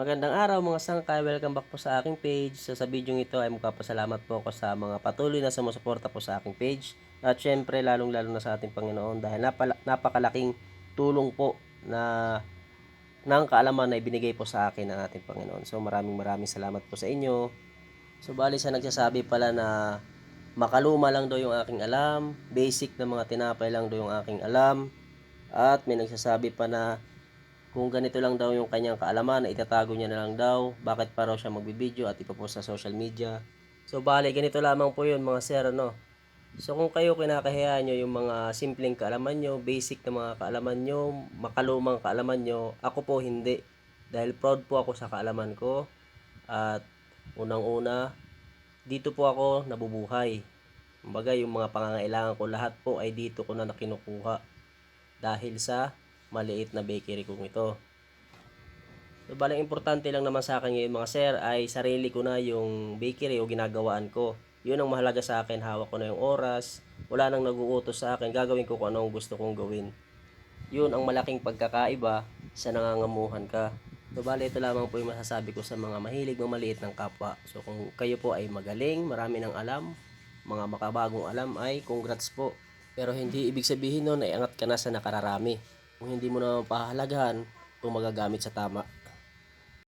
Magandang araw mga sangkay, welcome back po sa aking page. So sa video ito ay magpapasalamat po ako sa mga patuloy na sumusuporta po sa aking page. At syempre lalong lalo na sa ating Panginoon dahil napala- napakalaking tulong po na ng kaalaman na ibinigay po sa akin ng ating Panginoon. So maraming maraming salamat po sa inyo. So bali sa nagsasabi pala na makaluma lang daw yung aking alam, basic na mga tinapay lang daw yung aking alam. At may nagsasabi pa na kung ganito lang daw yung kanyang kaalaman itatago niya na lang daw, bakit pa raw siya magbibideo at ipopost sa social media. So bali, ganito lamang po yun mga sir, ano. So kung kayo kinakahiya nyo yung mga simpleng kaalaman nyo, basic na mga kaalaman nyo, makalumang kaalaman nyo, ako po hindi. Dahil proud po ako sa kaalaman ko. At unang-una, dito po ako nabubuhay. Kumbaga yung mga pangangailangan ko, lahat po ay dito ko na nakinukuha. Dahil sa maliit na bakery kong ito. So, balang importante lang naman sa akin ngayon mga sir ay sarili ko na yung bakery o ginagawaan ko. Yun ang mahalaga sa akin, hawak ko na yung oras, wala nang naguutos sa akin, gagawin ko kung anong gusto kong gawin. Yun ang malaking pagkakaiba sa nangangamuhan ka. So, bali ito lamang po yung masasabi ko sa mga mahilig mamaliit ng kapwa. So, kung kayo po ay magaling, marami ng alam, mga makabagong alam ay congrats po. Pero hindi ibig sabihin nun ay angat ka na sa nakararami. Kung hindi mo na pahalagahan kung magagamit sa tama.